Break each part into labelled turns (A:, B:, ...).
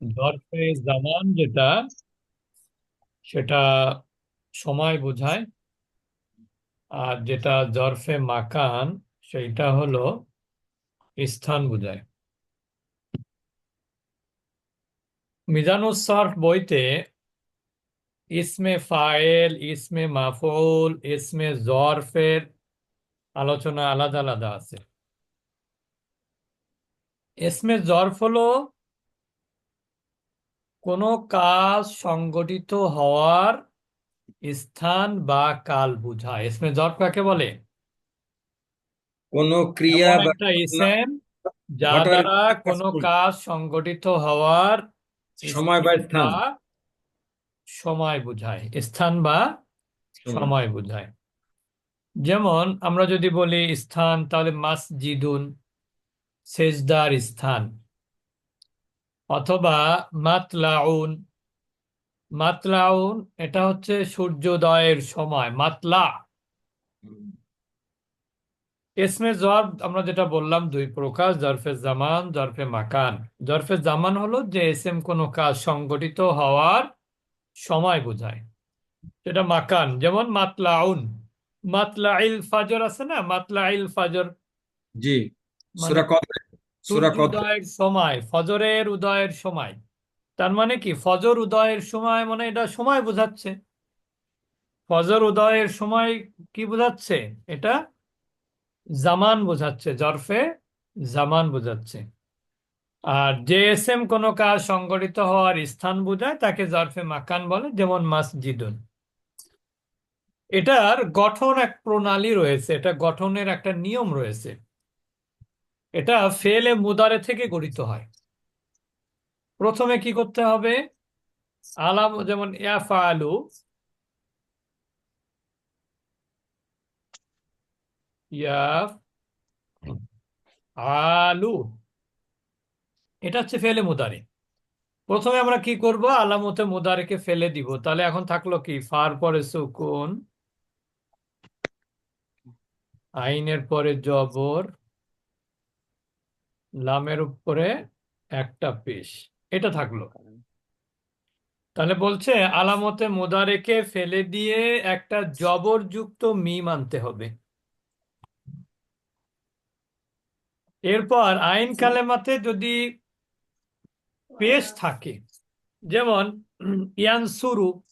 A: জরফে জামান যেটা, সেটা সময় বোঝায়। আর যেটা জরফে মাকান, সেইটা হলো স্থান বোঝায়। মিজানুস সরফ বইতে ইসমে ফায়েল, ইসমে মাফউল, ইসমে জরফের আলোচনা আলাদা আলাদা আছে। ইসমে জরফ হলো কোনো কাজ সংগঠিত হওয়ার স্থান বা কাল বোঝায় ইসমে জরফ কাকে বলে?
B: কোন ক্রিয়া
A: এমন
B: বা
A: একটা ইসেম যা
B: ঘটার
A: দ্বারা কোনো কাজ সংগঠিত হওয়ার
B: সময় বা
A: স্থান বা সময় বোঝায়। স্থান বা।
B: সময়
A: বোঝায়। যেমন আমরা যদি বলি স্থান তাহলে মাসজিদুন সেজদার স্থান। অথবা মাতলাউন। মাতলাউন এটা হচ্ছে সূর্যোদয়ের সময় মাতলা। ইসমে জরফ আমরা যেটা বললাম দুই প্রকার জরফে জামান জরফে মাকান। জরফে জামান হলো যে এসএম কোনো কাজ সংগঠিত হওয়ার সময় বোঝায়। সেটা মাকান যেমন মাতলাউন। মাতলাইল ফাজর আছে না? মাতলাইল ফাজর।
B: জি
A: মানে
B: সূরা কদর সূরা
A: সূর্যোদয়ের সময়, ফজরের উদয়ের সময়। তার মানে কি? ফজর উদয়ের সময় মানে এটা সময় বোঝাচ্ছে। ফজর উদয়ের সময় কি বোঝাচ্ছে? এটা জামান বোঝাচ্ছে, জরফে জামান বোঝাচ্ছে। আর যে এস এম কোনো কাজ সংগঠিত হওয়ার স্থান বোঝায়, তাকে জরফে মাকান বলে, যেমন মসজিদুন। এটার গঠন এক প্রণালী রয়েছে, এটা গঠনের একটা নিয়ম রয়েছে। এটা ফেলে মুদারে থেকে গঠিত হয়। প্রথমে কি করতে হবে? আলাম, যেমন ইয়াফালু ইয়াফ আলু এটা হচ্ছে ফেলে মুদারে। প্রথমে আমরা কি করব? আলামতে মুদারেকে ফেলে দিব। তাহলে এখন থাকল কি? ফার পরে সুকুন, আইনের পরে জবর লামের উপরে একটা পেশ এটা থাকল। তাহলে বলছে, আলামতে মুদারেকে ফেলে দিয়ে একটা জবরযুক্ত মিম আনতে হবে। এরপর আইন কালেমাতে যদি পেশ থাকে, যেমন, ইয়ান ইয়ানসুরু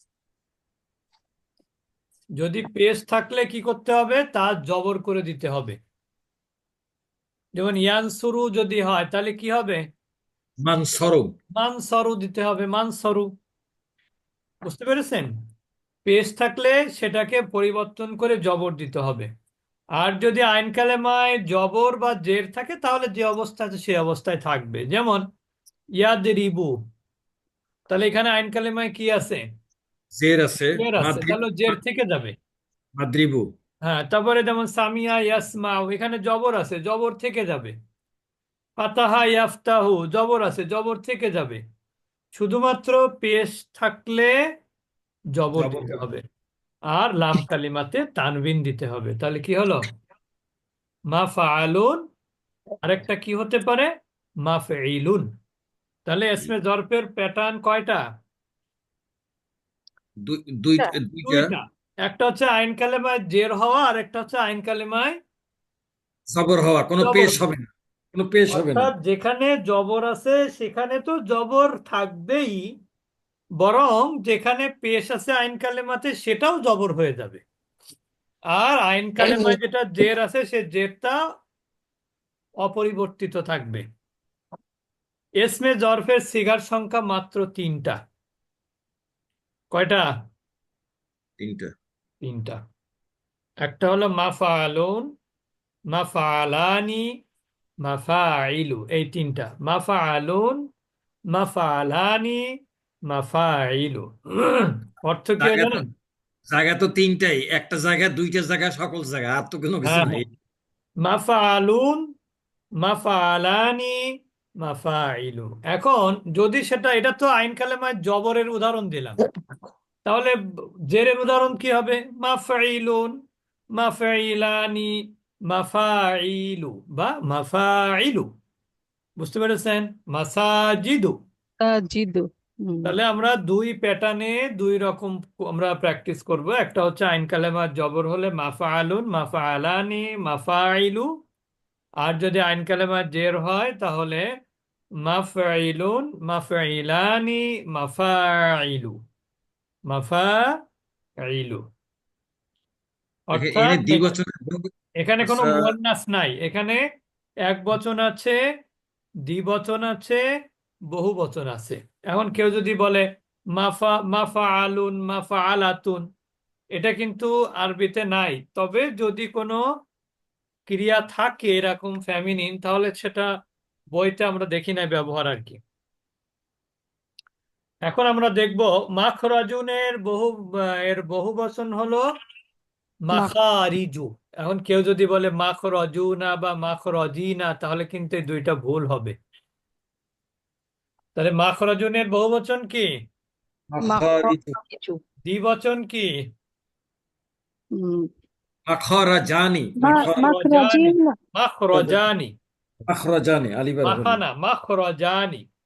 A: যদি পেশ থাকলে কি করতে হবে? তা জবর করে দিতে হবে। যেমন ইয়ান ইয়ানসুরু যদি হয় তাহলে কি হবে?
B: মানসরু।
A: মানসরু দিতে হবে মানসরু। বুঝতে পেরেছেন? পেশ থাকলে সেটাকে পরিবর্তন করে জবর দিতে হবে। আর যদি আইন কালেমায় জবর বা জের থাকে তাহলে যে অবস্থা আছে সেই অবস্থায় থাকবে। যেমন ইয়াদ রিবু তাহলে এখানে আইন কালেমায় কি আছে?
B: জের আছে।
A: জের আছে। তাহলে জের থেকে যাবে।
B: মাদ্রিবু।
A: হ্যাঁ তারপরে যেমন সামিয়া ইয়াসমাউ এখানে জবর আছে জবর থেকে যাবে। পাতাহা ইয়াফতাহু জবর আছে জবর থেকে যাবে। শুধুমাত্র পেশ থাকলে জবর দিতে হবে। আর লাম কালিমাতে তানবিন দিতে হবে। তাহলে কি হলো? মা ফাআলুন আরেকটা কি হতে পারে? মা ফাইলুন তাহলে এসমে জরফের প্যাটার্ন কয়টা?
B: দুই দুই- দুইটা।
A: দুইটা। একটা হচ্ছে আইন কালেমায় জের হওয়া আর একটা হচ্ছে আইন কালেমায়
B: জবর হওয়া কোনো
A: জবর
B: পেশ হবে না কোনো পেশ হবে না।
A: অর্থাৎ যেখানে জবর আছে সেখানে তো জবর থাকবেই বরং যেখানে পেশ আছে আইন কালেমাতে সেটাও জবর হয়ে যাবে। আর আইন কালেমায় যেটা জের আছে সে জেরটা অপরিবর্তিত থাকবে। এসমে জরফের সিগার সংখ্যা মাত্র তিনটা। কয়টা?
B: তিনটা।
A: তিনটা। একটা হলো মাফালুন মাফালানি মাফাইলু এই তিনটা। মাফালুন মাফালানি মাফাইলু। অর্থ কি হয়
B: জায়গা তো
A: জানেন
B: জায়গা তো তিনটাই। একটা জায়গা দুইটা জায়গা সকল জায়গা। আর তো কোনো কিছু
A: হ্যাঁ
B: নাই।
A: মাফালুন মাফালানি মাফাইলু। এখন যদি সেটা এটা তো আইন কালেমায় জবরের উদাহরণ দিলাম। তাহলে জেরের উদাহরণ কি হবে? মাফাইলুন মাফাইলানি মাফাইলু বা মাফাইলু বুঝতে পেরেছেন? মাসাজিদু। তাহলে আমরা দুই প্যাটার্নে দুই রকম আমরা প্র্যাকটিস করব। একটা হচ্ছে আইন কালেমার জবর হলে মাফাআলুন মাফাআলানি মাফাইলু আর যদি আইন কালেমার জের হয় তাহলে মাফাইলুন মাফাইলানি মাফাইলু অর্থাৎ এখানে কোনো
B: আচ্ছা।
A: মুয়ান্নাস নাই। এখানে এক বচন আছে দ্বিবচন আছে বহু বচন আছে। এখন কেউ যদি বলে মাফা মাফা আলুন মাফা আলাতুন এটা কিন্তু আরবিতে নাই। তবে যদি কোনো ক্রিয়া থাকে এরকম ফ্যামিনিন তাহলে সেটা বইতে আমরা দেখি নাই ব্যবহার আর কি। এখন আমরা দেখব মাখরাজুনের বহু এর বহু বচন হলো মাখারিজু। এখন কেউ যদি বলে মাখরজুনা বা মাখরজিনা তাহলে কিন্তু এই দুইটা ভুল হবে। তাহলে মাখরজুনের বহুবচন কি?
B: মাখারিজু।
C: কিছু
A: দ্বিবচন কি?
C: হুম
B: মাখরাজানি।
A: মাখরাজানি। মাখরজানি। মাখানা মাখরজানি।
B: মাখরাজ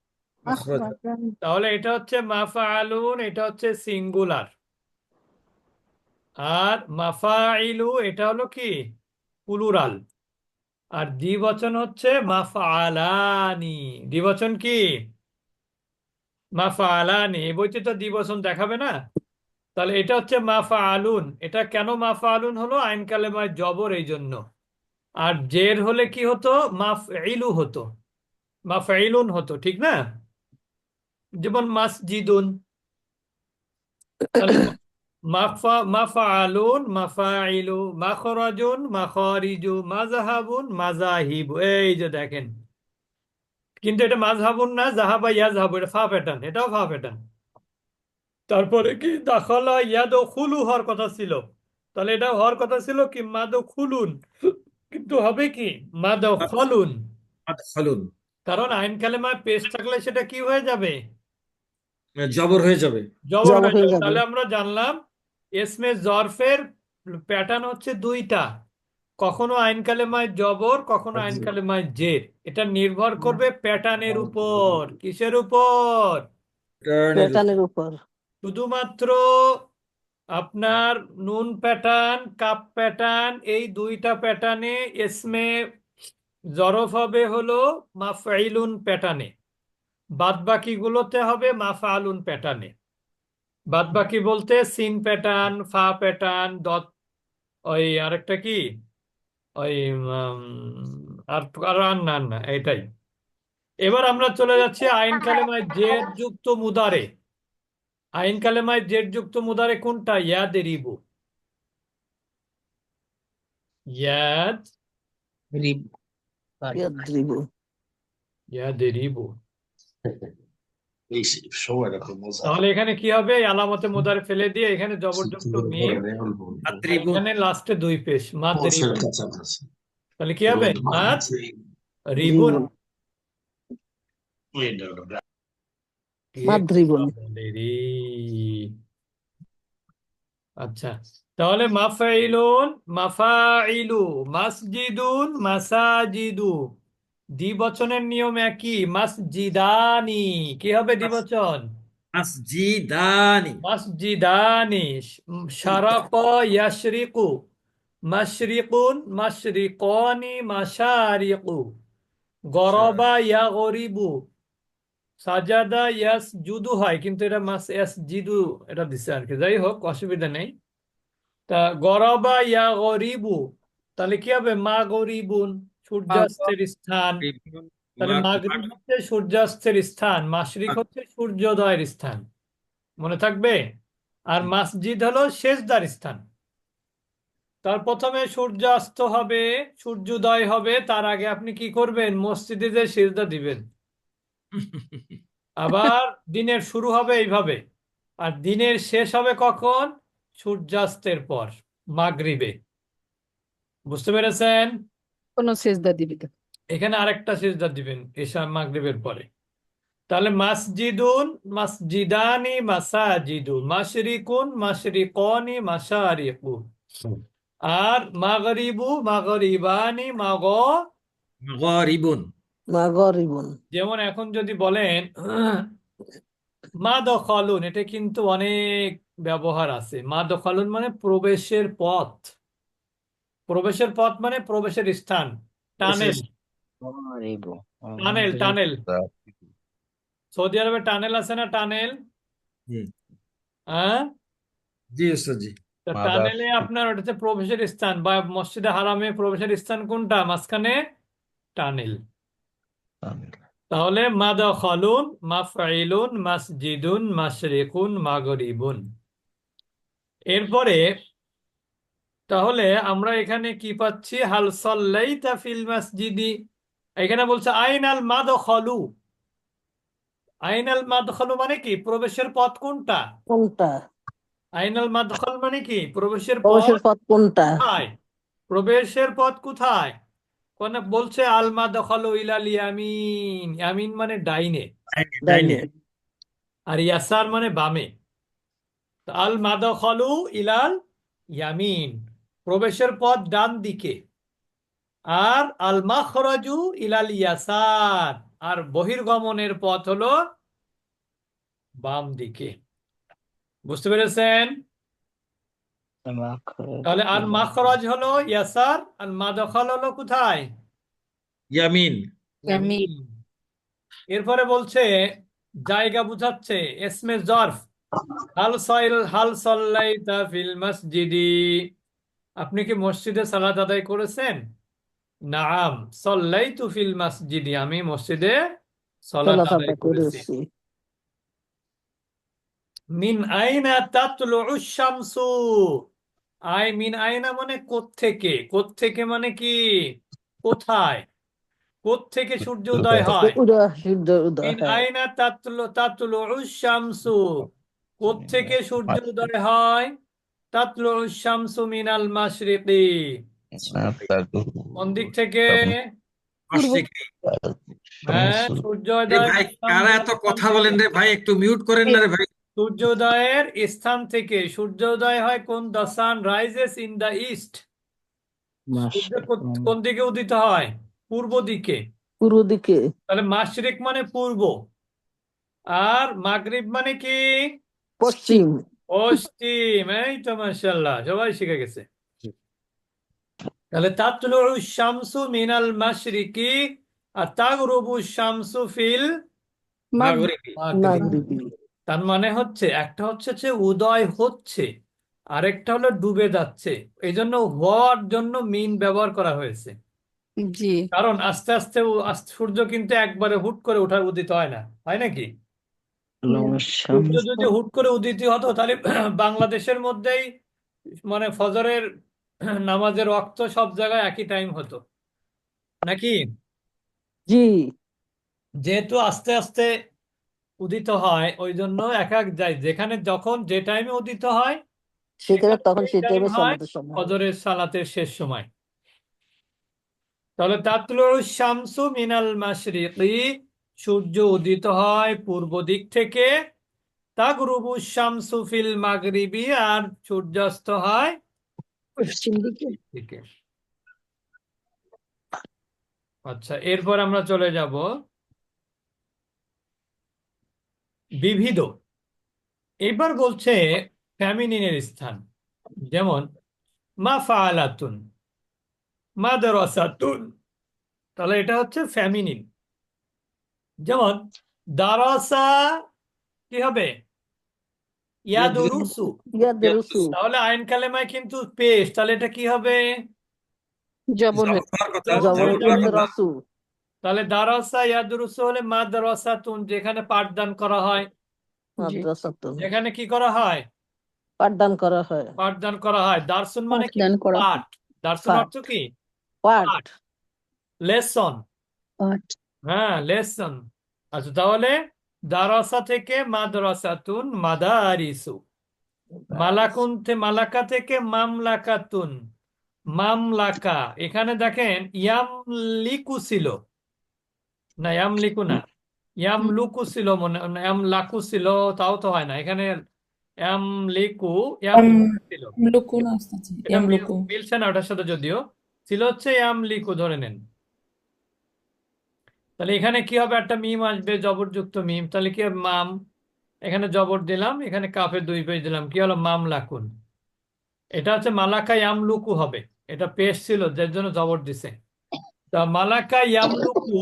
A: তাহলে এটা হচ্ছে মাফাআলুন এটা হচ্ছে সিঙ্গুলার। আর মাফা মাফাইলু এটা হলো কি? প্লুরাল। আর দ্বিবচন হচ্ছে মাফা মাফালানি দ্বিবচন কি? মাফালানি এই বইতে তো দ্বিবচন দেখাবে না। তাহলে এটা হচ্ছে মাফা আলুন এটা কেন মাফা আলুন হলো? আইন কালেমায় জবর এই জন্য আর জের হলে কি হতো? মাফইলু হতো। মাফইলুন হতো ঠিক না? যেমন মাসজিদুন মাফা মাফাআলুন মাফাইলু মাখরাজুন মাখারিজু মাযহাবুন মাযাহিবু এই যে দেখেন। কিন্তু এটা মাযহাবুন না যাহাবা ইয়াযহাবু এটা ফা প্যাটার্ন এটাও ফা প্যাটার্ন তারপরে কি দাখালা ইয়াদখুলু হওয়ার কথা ছিল। তাহলে এটা হওয়ার কথা ছিল কি মাদখুলুন। কিন্তু হবে কি মাদখলুন।
B: মাদখালুন।
A: কারণ আইন কালেমায় পেশ থাকলে সেটা কি হয়ে যাবে?
B: জবর হয়ে যাবে।
A: জবর হয়ে যাবে। তাহলে আমরা জানলাম এসমে জরফের প্যাটার্ন হচ্ছে দুইটা। কখনো আইন কালেমায় জবর কখনো আইন
B: জি।
A: কালেমায় জের। এটা নির্ভর করবে প্যাটার্নের উপর। কিসের উপর।
C: প্যাটার্নের উপর।
A: শুধুমাত্র আপনার নুন প্যাটার্ন কাপ প্যাটার্ন এই দুইটা প্যাটার্নে এসমে জরফ হবে হলো মাফাইলুন প্যাটার্নে। বাদ বাকিগুলোতে হবে মাফালুন প্যাটার্নে। বাদবাকি বলতে সিন প্যাটার্ন ফা প্যাটার্ন দত ওই আরেকটা কি? ওই আর আর না না এটাই। এবার আমরা চলে যাচ্ছি আইন কালেমায় জেড যুক্ত মুদারে। আইন কালেমায় জেড যুক্ত মুদারে কোনটা? ইয়াদ রিবু ইয়াদ
C: ইয়াদ্রিবু
A: ইয়াদ রিবু
D: এই সময়টা খুব মজা।
A: তাহলে এখানে কি হবে? আলামতে মুদারে ফেলে দিয়ে এখানে জবরযুক্ত মিম এখানে লাস্টে দুই পেশ মাদ তাহলে কি হবে? মাদ রিবুন।
C: মাদ্রিবুন
A: আচ্ছা তাহলে মাফাইলুন মাফাইলু মাসজিদুন মাসাজিদু। দ্বিবচনের নিয়ম একই মাসজিদানি। কি হবে দ্বিবচন?
B: মাসজিদানি।
A: মাসজিদানি। শারাক ইয়াশরিকু মাশরিকুন মাশরিকানি মাশারিকু। গরবা ইয়াগরিবু সাজাদা ইয়াস জুদু হয় কিন্তু এটা মাস ইয়াস জিদু এটা দিচ্ছে আর কি। যাই হোক অসুবিধা নেই। তা গরবা ইয়া গরিবু তাহলে কি হবে? মা গরিবুন সূর্যাস্তের স্থান। তাহলে মাগরিব হচ্ছে সূর্যাস্তের স্থান মাশরিক হচ্ছে সূর্যোদয়ের স্থান। মনে থাকবে? আর মসজিদ হলো সেজদার স্থান। তার প্রথমে সূর্যাস্ত হবে সূর্যোদয় হবে তার আগে আপনি কি করবেন? মসজিদে যে সেজদা দিবেন। আবার দিনের শুরু হবে এইভাবে। আর দিনের শেষ হবে কখন? সূর্যাস্তের পর মাগরিবে। বুঝতে পেরেছেন?
C: কোন সেজদা দিবি না।
A: এখানে আরেকটা সিজদা দিবেন এশা মাগরিবের পরে। তাহলে মাসজিদুন মাসজিদানি মাসাজিদু মাশরিকুন মাশরিকানি মাশারিকু আর মাগরিবু মাগরিবানি মাগ
B: মাগরিবুন।
C: মাগরিবুন।
A: যেমন এখন যদি বলেন মা দখলুন এটা কিন্তু অনেক ব্যবহার আছে। মা দখলুন মানে প্রবেশের পথ। প্রবেশের পথ মানে প্রবেশের স্থান। টানেল। Tunnel tunnel. সৌদি আরবে টানেল আছে না টানেল?
B: জি
A: হ্যাঁ?
B: জি জি।
A: টানেলে আপনার ওটাতে প্রবেশের স্থান বা মসজিদে হারামে প্রবেশের স্থান কোনটা? মাঝখানে টানেল। তাহলে মাদখালুন মাফঈলুন মাসজিদুন মাশরিকুন মাগরিবুন। এরপরে তাহলে আমরা এখানে কি পাচ্ছি? হাল সাল্লাইতা ফিল মাসজিদি। এখানে বলছে আইনাল মাদখালু। আইনাল মাদখালু মানে কি? প্রবেশের পথ কোনটা?
C: কোনটা?
A: আইনাল মাদখাল মানে কি? প্রবেশের পথ
C: প্রবেশের পথ কোনটা?
A: প্রবেশের পথ কোথায়? কোন বলছে আল মাদখালু ইলাল ইয়ামিন। ইয়ামিন মানে ডাইনে।
B: ডাইনে।
A: আর ইয়াসার মানে বামে। আল মাদখালু ইলাল ইয়ামিন। প্রবেশের পথ ডান দিকে। আর আল মাখরাজু ইলাল ইয়াসার। আর বহির্গমনের পথ হলো বাম দিকে। বুঝতে পেরেছেন? তাহলে আল মাখরাজ হলো ইয়াসার আর মাদখাল হলো কোথায়?
B: ইয়ামিন।
C: ইয়ামিন।
A: এরপরে বলছে জায়গা বুঝাচ্ছে এসমে জর্ফ। হাল সাইল হাল সাল্লাইতা ফিল মসজিদি। আপনি কি মসজিদে সালাত আদায় করেছেন? নাম সাল্লাইতু ফিল মসজিদি আমি মসজিদে সালাত আদায় করেছি। মিন আইনা তাতলুউ শামসু আই মিন আইনা মানে কোত্থেকে? কোত্থেকে মানে কি? কোথায়? কোত্থেকে সূর্য উদয় হয়?
C: সূর্য উদয়
A: মিন আইনা তাতলু তাতলুউ শামসু কোত্থেকে সূর্য উদয় হয়? তাতলুউ শামসু মিনাল মাশরিকি। কোন দিক থেকে? হ্যাঁ সূর্যোদয়
B: ভাই কারা এত কথা বলেন রে ভাই? একটু মিউট করেন না রে ভাই।
A: সূর্যোদয়ের স্থান থেকে। সূর্যোদয় হয় কোন the sun rises in the east? সূর্য কোন দিকে উদিত হয়? পূর্ব দিকে।
C: পূর্ব দিকে।
A: তাহলে মাশরিক মানে পূর্ব। আর মাগরিব মানে কি?
C: পশ্চিম।
A: পশ্চিম এই তো মাশাআল্লাহ সবাই শিখে গেছে। তাহলে তাতলুউ শামসু মিনাল মাশরিকি আর তাগরুবু শামসু ফিল
B: মাগরিবি।
A: তার মানে হচ্ছে একটা হচ্ছে যে উদয় হচ্ছে আরেকটা হলো ডুবে যাচ্ছে। এই জন্য হওয়ার জন্য মিন ব্যবহার করা হয়েছে।
C: জি।
A: কারণ আস্তে আস্তে আস্তে সূর্য কিন্তু একবারে হুট করে ওঠার উদিত হয় না হয় নাকি? সূর্য যদি হুট করে উদিত হতো তাহলে বাংলাদেশের মধ্যেই মানে ফজরের নামাজের ওয়াক্ত সব জায়গায় একই টাইম হতো। নাকি?
C: জি।
A: যেহেতু আস্তে আস্তে উদিত হয় ওই জন্য এক এক যায়। যেখানে যখন যে টাইমে উদিত হয়
C: সেখানে তখন সেই
A: টাইম
C: সালাতের সময়।
A: ফজরের সালাতের শেষ সময়। তাহলে তাতলু শামসু মিনাল মাশরিকি সূর্য উদিত হয় পূর্ব দিক থেকে। তাগরুবু শামসু ফিল মাগরিবি আর সূর্যাস্ত হয়
C: পশ্চিম দিকে।
A: আচ্ছা এরপর আমরা চলে যাব। বিবিধ। এবার বলছে ফ্যামিনিনের স্থান। যেমন মা ফাআলাতুন মাদ্রাসাতুন তাহলে এটা হচ্ছে ফ্যামিনিন। যেমন দারাসা কি হবে? ইয়াদুরুসু।
C: ইয়াদরুসু।
A: তাহলে আইন কালেমায় কিন্তু পেশ। তাহলে এটা কি হবে?
C: জবর
A: তাহলে দারাসা ইয়াদুরুসু হলে মাদ্রাসাতুন যেখানে পাঠদান করা হয়।
C: মাদ্রাসাতুন।
A: যেখানে কি করা হয়?
C: পাঠদান করা হয়।
A: পাঠদান করা হয়। দার্সুন মানে কি। পাঠ। দার্সুন অর্থ কি?
C: পাঠ।
A: লেসন।
C: পাঠ।
A: হ্যাঁ লেসন আচ্ছা তাহলে দারাসা থেকে মাদ্রাসাতুন মাদারিসু। মালাকুন মালাকা থেকে মামলাকাতুন। মামলাকা এখানে দেখেন ইয়ামলিকু ছিল। না ইয়ামলিকু না। ইয়ামলুকু ছিল মনে ইয়ামলাকু ছিল তাও তো হয় না। এখানে ইয়ামলিকু ইয়ামলুকু ছিল। মিলছে না ওটার সাথে যদিও। ছিল হচ্ছে ইয়ামলিকু ধরে নেন। তাহলে এখানে কি হবে? একটা মিম আসবে, জবরযুক্ত মিম তাহলে কি হবে? মাম। এখানে জবর দিলাম, এখানে কাফে দুই পেজ দিলাম। কি হলো? মামলাকুন এটা হচ্ছে মালাকা ইয়ামলুকু হবে। এটা পেশ ছিল, যার জন্য জবর দিছে। তা মালাকা ইয়ামলুকু,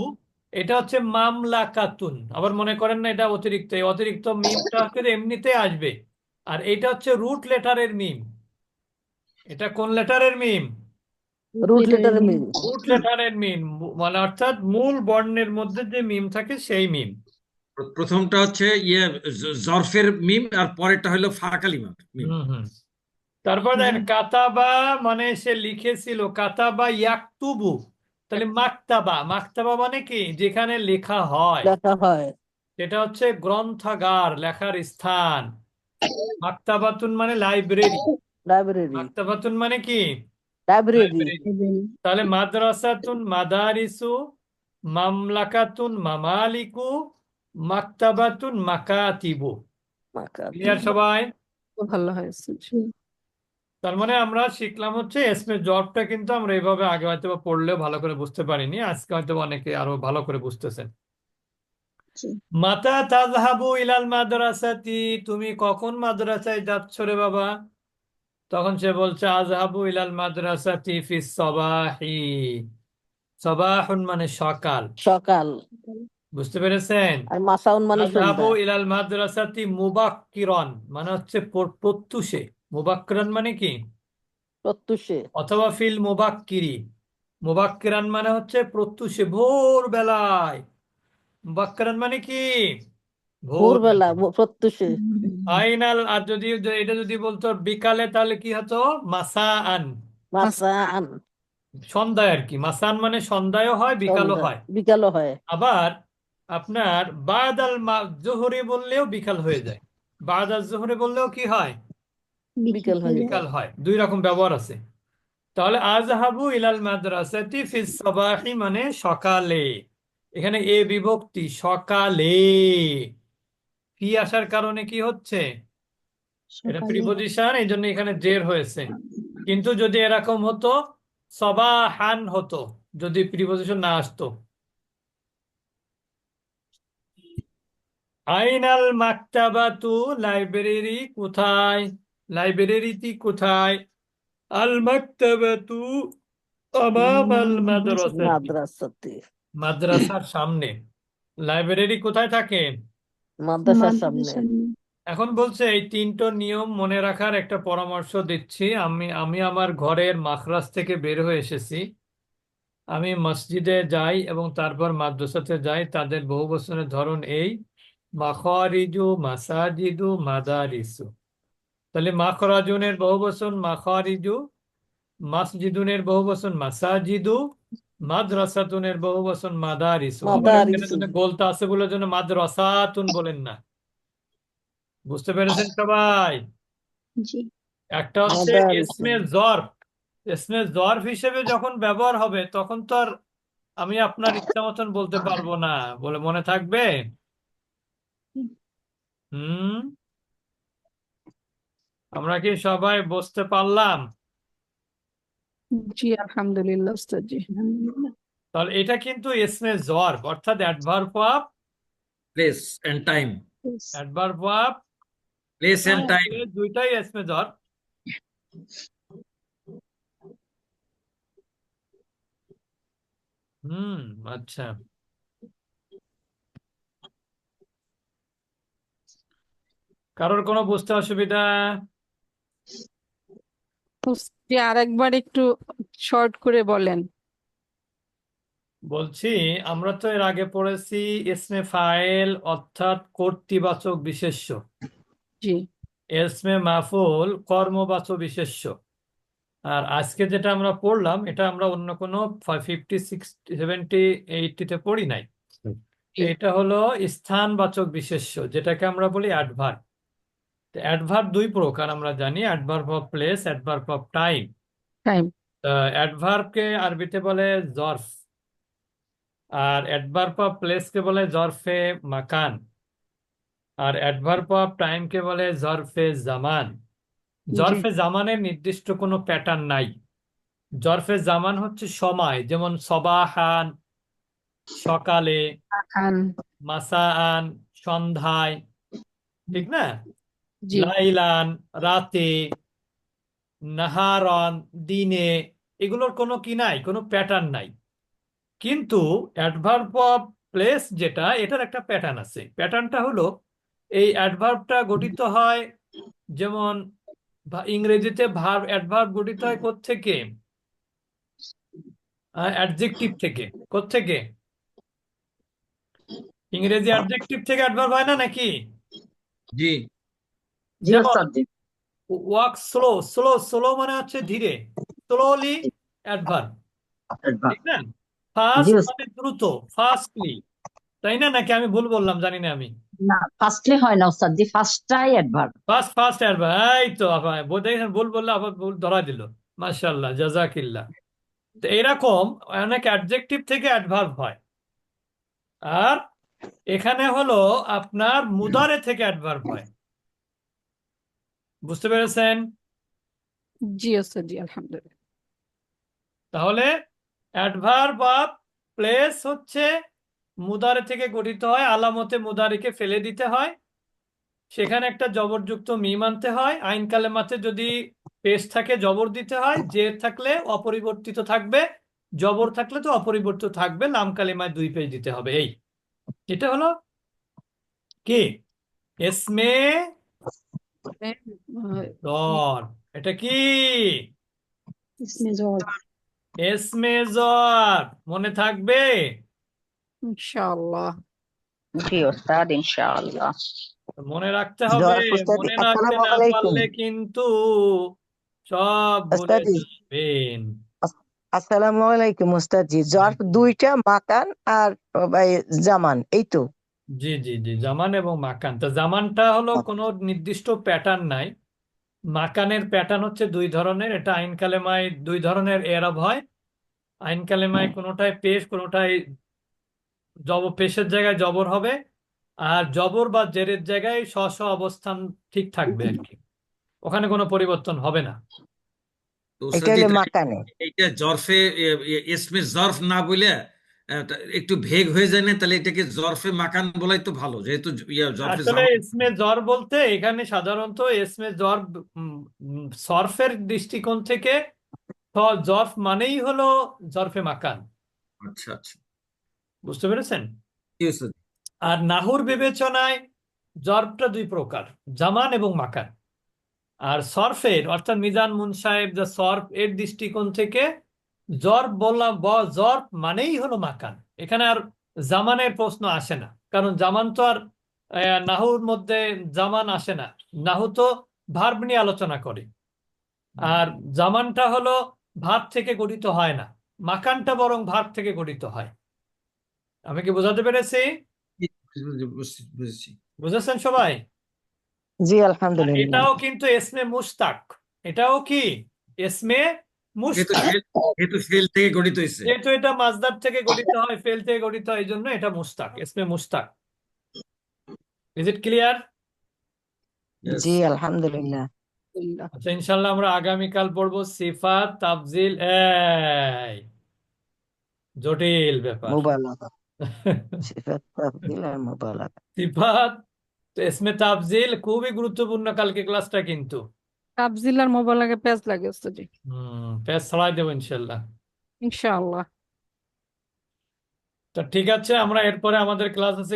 A: এটা হচ্ছে মামলাকাতুন আবার মনে করেন না, এটা অতিরিক্ত। এই অতিরিক্ত মিমটা হচ্ছে এমনিতে আসবে। আর এটা হচ্ছে রুট লেটারের মিম এটা কোন লেটারের মিম
C: রুট লেটার মিন
A: রুট লেটারের মিম মানে অর্থাৎ মূল বর্ণের মধ্যে যে মিম থাকে সেই মিম
B: প্রথমটা হচ্ছে ইয়ে জরফের মিম আর পরেরটা হলো মিম
A: হুম তারপর দেখেন কাতাবা মানে সে লিখেছিল কাতাবা ইয়াকতুবু। তাহলে মাকতাবা মাকতাবা মানে কি? যেখানে লেখা হয়।
C: লেখা হয়।
A: সেটা হচ্ছে গ্রন্থাগার লেখার স্থান। মাকতাবাতুন মানে লাইব্রেরি
C: লাইব্রেরি
A: মাকতাবাতুন মানে কি?
C: লাইব্রেরি
A: তাহলে মাদ্রাসাতুন মাদারিসু মামলাকাতুন মামালিকু মাকতাবাতুন মাকাতিবু। ক্লিয়ার সবাই?
C: ভালো হয়েছে।
A: তার মানে আমরা শিখলাম হচ্ছে এসমে জবটা কিন্তু আমরা এইভাবে আগে হয়তো বা পড়লেও ভালো করে বুঝতে পারিনি আজকে হয়তো অনেকে আরও ভালো করে বুঝতেছেন। মাতা তাযহাবু ইলাল মাদ্রাসাতি তুমি কখন মাদ্রাসায় যাচ্ছ রে বাবা? তখন সে বলছে আযহাবু ইলাল মাদ্রাসাতি ফিস সবাহি। সবাহুন মানে সকাল।
C: সকাল।
A: বুঝতে পেরেছেন?
C: আর মাসাউন মানে সন্ধ্যা।
A: ইলাল মাদ্রাসাতি মুবাক্কিরান মানে হচ্ছে প্রত্যুষে। মুবাক্কিরান মানে কি?
C: প্রত্যুষে।
A: অথবা ফিল মুবাক্কিরি। মুবাক্কিরান মানে হচ্ছে প্রত্যুষে ভোর বেলায় মুবাক্কিরান মানে কি?
C: ভোরবেলা প্রত্যুষে।
A: আইনাল আর যদি এটা যদি বলতো বিকালে তাহলে কি হতো? মাসাআন।
C: মাসান
A: সন্ধ্যায় আর কি। মাসান মানে সন্ধ্যায়ও হয় বিকালও হয়।
C: বিকালও হয়।
A: আবার আপনার বাদাল জোহরে বললেও বিকাল হয়ে যায়। বাদাল জোহরে বললেও কি হয়?
C: বিকাল হয়ে
A: বিকাল হয়। দুই রকম ব্যবহার আছে। তাহলে আযহাবু ইলাল মাদ্রাসাতি ফিস সাবাহি মানে সকালে। এখানে এ বিভক্তি সকালে। ফি আসার কারণে কি হচ্ছে? এটা প্রিপজিশন এই জন্য এখানে জের হয়েছে। কিন্তু যদি এরকম হতো সবাহান হতো যদি প্রিপজিশন না আসতো। আইনাল মাকতাবাতু লাইব্রেরি কোথায়? লাইব্রেরিটি কোথায়? আল মাকতাবাতু আমামাল মাদ্রাসাতি মাদ্রাসার সামনে। লাইব্রেরি কোথায় থাকে?
C: মাদ্রাসার সামনে।
A: এখন বলছে এই তিনটো নিয়ম মনে রাখার একটা পরামর্শ দিচ্ছি। আমি আমি আমার ঘরের মাখরাজ থেকে বের হয়ে এসেছি। আমি মসজিদে যাই এবং তারপর মাদ্রাসাতে যাই। তাদের বহু বছরের ধরন এই মাখারিজু মাসাজিদু মাদারিসু। তাহলে মাখরাজুনের বহু বচন মাখারিজু মাসজিদুনের বহু বচন মাসাজিদু মাদ্রাসাতুনের বহু বচন মাদারিসু। গোলতা আছে বলে জন্য মাদ্রাসাতুন বলেন না। বুঝতে পেরেছেন সবাই? একটা হচ্ছে। ইসমে জরফ। ইসমে জরফ হিসেবে যখন ব্যবহার হবে তখন তো আর আমি আপনার ইচ্ছা মতন বলতে পারব না বলে মনে থাকবে? হুম? আমরা কি সবাই বুঝতে পারলাম?
E: জি আলহামদুলিল্লাহ উস্তাদ জি
A: তাহলে এটা কিন্তু ইসমে জরফ অর্থাৎ adverb of
B: place and time
A: adverb of
B: place and time
A: দুইটাই ইসমে জরফ হুম আচ্ছা। কারোর কোনো বুঝতে অসুবিধা?
E: জি আরেকবার একটু শর্ট করে বলেন।
A: বলছি আমরা তো এর আগে পড়েছি ইসমে ফাইল অর্থাৎ কর্তৃবাচক বিশেষ্য।
E: জি।
A: ইসমে মাফুল কর্মবাচক বিশেষ্য। আর আজকে যেটা আমরা পড়লাম এটা আমরা অন্য কোনো ফিফটি সিক্স সেভেন্টি এইটিতে পড়ি নাই। এটা হলো স্থানবাচক বিশেষ্য যেটাকে আমরা বলি অ্যাডভার্ব অ্যাডভার্ব দুই প্রকার আমরা জানি adverb of place adverb of time
E: time
A: অ্যাডভার্বকে আরবিতে বলে জর্ফ আর অ্যাডভার্ব অফ প্লেসকে বলে জরফে মাকান আর অ্যাডভার্ব অফ টাইমকে বলে জরফে জামান। জরফে জামানের নির্দিষ্ট কোনো প্যাটার্ন নাই। জরফে জামান হচ্ছে সময় যেমন সবাহান সকালে মাসাআন সন্ধ্যায় ঠিক না?
E: জি।
A: লাইলান রাতে নাহারন দিনে এগুলোর কোনো কি নাই কোনো প্যাটার্ন নাই। কিন্তু অ্যাডভার্ব অফ প্লেস যেটা এটার একটা প্যাটার্ন আছে। প্যাটার্নটা হলো এই অ্যাডভার্বটা গঠিত হয় যেমন ইংরেজিতে ভার্ব অ্যাডভার্ব গঠিত হয় কোত্থেকে? অ্যাডজেক্টিভ থেকে। কোত্থেকে? ইংরেজি অ্যাডজেক্টিভ থেকে অ্যাডভার্ব হয় না নাকি?
B: জি।
A: ওয়াক স্লো স্লো স্লো মানে হচ্ছে ধীরে। স্লোলি অ্যাডভার্ব
F: অ্যাডভার্ব
A: ঠিক না? ফাস্ট মানে দ্রুত ফাস্টলি তাই না? নাকি আমি ভুল বললাম? জানি না আমি।
F: না ফার্স্টলি হয় না ওস্তাদ জি ফার্স্টটাই অ্যাডভার্ব
A: ফাস্ট ফাস্ট অ্যাডভার্ব এই তো আপা বল- দেখেন ভুল বললে আবার ভুল ধরা দিল। মাশাআল্লাহ জাজাকিল্লাহ। তো এরকম অনেক অ্যাডজেক্টিভ থেকে অ্যাডভার্ব হয়। আর এখানে হলো আপনার মুদারে থেকে অ্যাডভার্ব হয়। বুঝতে পেরেছেন?
E: জি ওস্তাদ জি আলহামদুলিল্লাহ।
A: তাহলে অ্যাডভার্ব অফ প্লেস হচ্ছে মুদারে থেকে গঠিত হয় আলামতে মুদারিকে ফেলে দিতে হয়। সেখানে একটা জবরযুক্ত মিম আনতে হয়। আইন কালেমাতে যদি পেশ থাকে জবর দিতে হয়। জের থাকলে অপরিবর্তিত থাকবে। জবর থাকলে তো অপরিবর্তিত থাকবে। লাম কালেমায় দুই পেজ দিতে হবে। এই এটা হলো কি? এসমে এটা কি? মনে থাকবে?
E: ইনশাআল্লাহ।
F: জি ওস্তাদ ইনশাআল্লাহ।
A: মনে রাখতে হবে মনে রাখতে
C: আসসালামু
A: না
C: আলাইকুম।
A: পারলে কিন্তু সব ভুলে। যাবেন।
C: আসসালামু আলাইকুম উস্তাদজি জর্ফ দুইটা মাকান আর ভাই জামান এই তো।
A: জি জি জি জামান এবং মাকান। তো জামানটা হলো কোনো নির্দিষ্ট প্যাটার্ন নাই। মাকানের প্যাটার্ন হচ্ছে দুই ধরনের এটা আইন কালেমায় দুই ধরনের এরাব হয়। আইন কালেমায় কোনোটায় পেশ কোনোটায় জব পেশের জায়গায় জবর হবে। আর জবর বা জেরের জায়গায় স্ব স্ব অবস্থান ঠিক থাকবে আর কি। ওখানে কোনো পরিবর্তন হবে না।
B: তো
C: এটা হলো মাকানে
B: জরফে এসমে জরফ না বলে একটু ভেগ হয়ে যায় না তাহলে এটাকে জরফে মাকান বলাই তো ভালো যেহেতু জ-
A: আসলে জ্বর বলতে এখানে সাধারণত এসমে জ্বর সরফের দৃষ্টিকোণ থেকে জরফ মানেই হলো জরফে মাকান
B: আচ্ছা আচ্ছা।
A: বুঝতে পেরেছেন? আর নাহুর বিবেচনায় জরফটা দুই প্রকার জামান এবং মাকান আর সরফের অর্থাৎ মিজান মুন সাহেব যা সরফ এর দৃষ্টিকোণ থেকে জরফ বললাম ব- জরফ মানেই হলো মাকান। এখানে আর জামানের প্রশ্ন আসে না। কারণ জামান তো আর আহ, নাহুর মধ্যে জামান আসে না। নাহু তো ভার্ব নিয়ে আলোচনা করে। আর জামানটা হলো ভার্ব থেকে গঠিত হয় না। মাকানটা বরং ভার্ব থেকে গঠিত হয়। আমি কি বোঝাতে পেরেছি?
B: বুঝছি- বুঝেছি
A: বুঝেছেন সবাই?
C: জি আলহামদুলিল্লাহ।
A: এটাও কিন্তু এসমে মুস্তাক এটাও কি? এসমে
B: থেকে গঠিত হয়েছে।
A: যেহেতু এটা মাজদার থেকে গঠিত হয় ফেল থেকে গঠিত হয় এই জন্য এটা Mustaq Mustaq is it clear
C: জি আলহামদুলিল্লাহ
E: আলহামদুলিল্লাহ।
A: আচ্ছা ইনশাল্লাহ আমরা আগামীকাল পড়ব সিফাত তাফজিল এই জটিল ব্যাপার।
C: মুবালাগা। সিফাত তাফদিল আর মুবালাগা।
A: সিফাত তো এসমে তাফজিল খুবই গুরুত্বপূর্ণ কালকে ক্লাসটা কিন্তু।
E: তাবজিল মোবাইল লাগে পেজ লাগে ওস্তাদ
A: হুম পেজ ছড়াই দেবো ইনশাল্লাহ।
E: ইনশাআল্লাহ
A: তো ঠিক আছে আমরা এরপরে আমাদের ক্লাস আছে